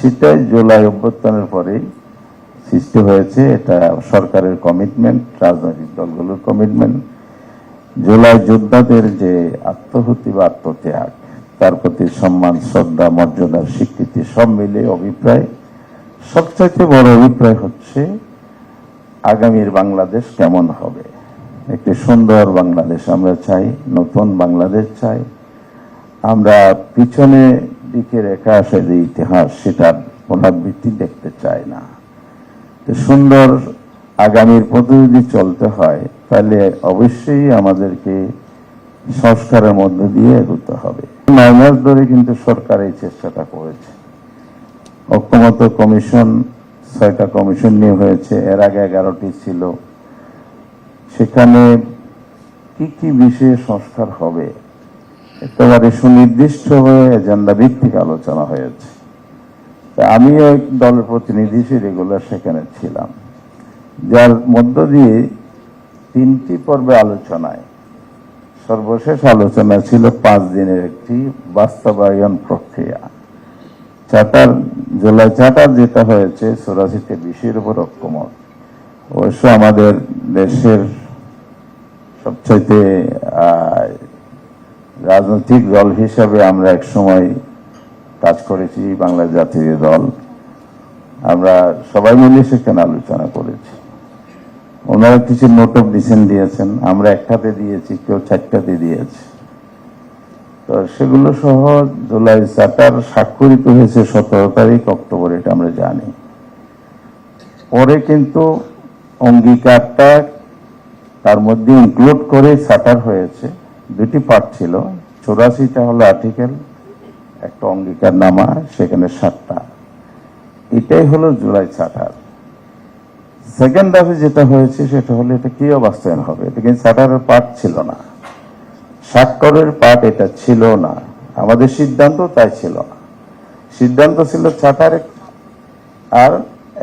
সেটাই জুলাই অভ্যুত্থানের পরেই সৃষ্টি হয়েছে এটা সরকারের কমিটমেন্ট রাজনৈতিক দলগুলোর কমিটমেন্ট জুলাই যোদ্ধাদের যে আত্মহুতি বা আত্মত্যাগ, তার প্রতি সম্মান, শ্রদ্ধা মর্যাদার স্বীকৃতি সব মিলে অভিপ্রায়। সবচাইতে বড় অভিপ্রায় হচ্ছে আগামীর বাংলাদেশ কেমন হবে। একটি সুন্দর বাংলাদেশ আমরা চাই, নতুন বাংলাদেশ চাই। আমরা পিছনে দিকে রেখা আসে যে ইতিহাস সেটার পুনরাবৃত্তি দেখতে চায় না। তো সুন্দর আগামীর পথে যদি চলতে হয়, তাহলে অবশ্যই আমাদেরকে সংস্কারের মধ্য দিয়ে এগোতে হবে। নয় মাস ধরে কিন্তু সরকার এই চেষ্টাটা করেছে। ঐক্যমত কমিশন, ছয়টা কমিশন নিয়ে হয়েছে, এর আগে এগারোটি ছিল। সেখানে কি কি বিষয়ে সংস্কার হবে সুনির্দিষ্ট হয়ে এজেন্ডা ভিত্তিক আলোচনা হয়েছে। আমিও এক দলের প্রতিনিধি হিসেবে রেগুলার সেখানে ছিলাম। যার মধ্য দিয়ে তিনটি পর্বে আলোচনায় সর্বশেষ আলোচনা ছিল পাঁচ দিনের একটি বাস্তবায়ন প্রক্রিয়া। চার্টার জুলাই চার্টার যেটা হয়েছে চৌরাশিতে বিষয়ের উপর ঐক্যমত। অবশ্য আমাদের দেশের সবচাইতে রাজনৈতিক দল হিসাবে আমরা এক সময় কাজ করেছি, বাংলা জাতীয় দল। আমরা সবাই মিলে সেখানে আলোচনা করেছি। ওনারা কিছু নোট অফ দিয়েছেন, আমরা একটাতে দিয়েছি, কেউ চারটাতে দিয়েছে। তো সেগুলো সহ জুলাই চার্টার স্বাক্ষরিত হয়েছে সতেরো তারিখ, অক্টোবর, এটা আমরা জানি। পরে কিন্তু অঙ্গীকারটা তার মধ্যে ইনক্লুড করে চার্টার হয়েছে, দুটি পার্ট ছিল। চৌরাশিটা হলো আর্টিকেল একটা অঙ্গীকার নামা সেখানে সাতটা। এটাই হলো জুলাই চার্টার সেকেন্ড হাফে যেটা হয়েছে, সেটা হলো এটা কি বাস্তবায়ন হবে? এটা কিন্তু চার্টারের পার্ট ছিল না। স্বাক্ষরের পার্ট এটা ছিল না। আমাদের সিদ্ধান্ত তাই ছিল না। সিদ্ধান্ত ছিল চার্টার আর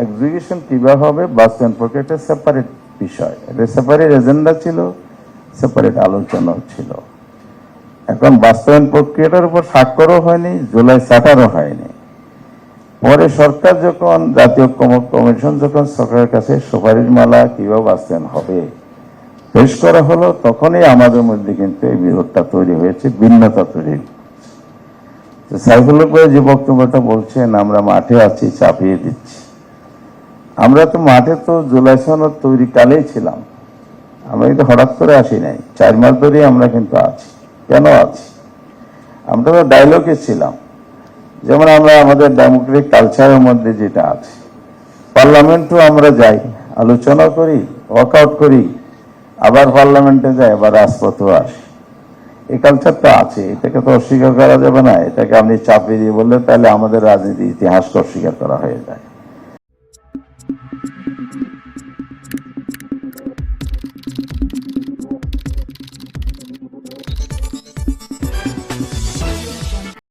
এক্সিকিউশন কীভাবে হবে? বাস্তবায়ন প্রক্রিয়াটা সেপারেট বিষয়। এটা সেপারেট এজেন্ডা ছিল সেপারেট আলোচনাও ছিল। এখন বাস্তবায়ন প্রক্রিয়াটার উপর স্বাক্ষরও হয়নি, জুলাই চার্টারও হয়নি। পরে সরকার যখন, জাতীয় কম- কমিশন যখন সরকারের কাছে সুপারিশ মালা কীভাবে বাস্তবায়ন হবে পেশ করা হলো, তখনই আমাদের মধ্যে কিন্তু এই বিরোধটা তৈরি হয়েছে, ভিন্নতা তৈরি হয়েছে। সাইফুল হক যে বক্তব্যটা বলছেন, আমরা মাঠে আছি, চাপিয়ে দিচ্ছি। আমরা তো মাঠে তো জুলাই সনদ তৈরি কালেই ছিলাম। আমরা কিন্তু হঠাৎ করে আসি নাই, চার মাস ধরেই আমরা কিন্তু আছি। কেন আছি? আমরা তো ডায়লগে ছিলাম। যেমন আমরা আমাদের ডেমোক্রেটিক কালচারের মধ্যে যেটা আছে। পার্লামেন্টও আমরা যাই, আলোচনা করি ওয়ার্কআউট করি, আবার পার্লামেন্টে যাই, আবার রাজপথেও আসি। এই কালচারটা আছে, এটাকে তো অস্বীকার করা যাবে না, এটাকে আপনি চাপিয়ে দিয়ে বললে তাহলে আমাদের রাজনীতি ইতিহাসকে অস্বীকার করা হয়ে যায়।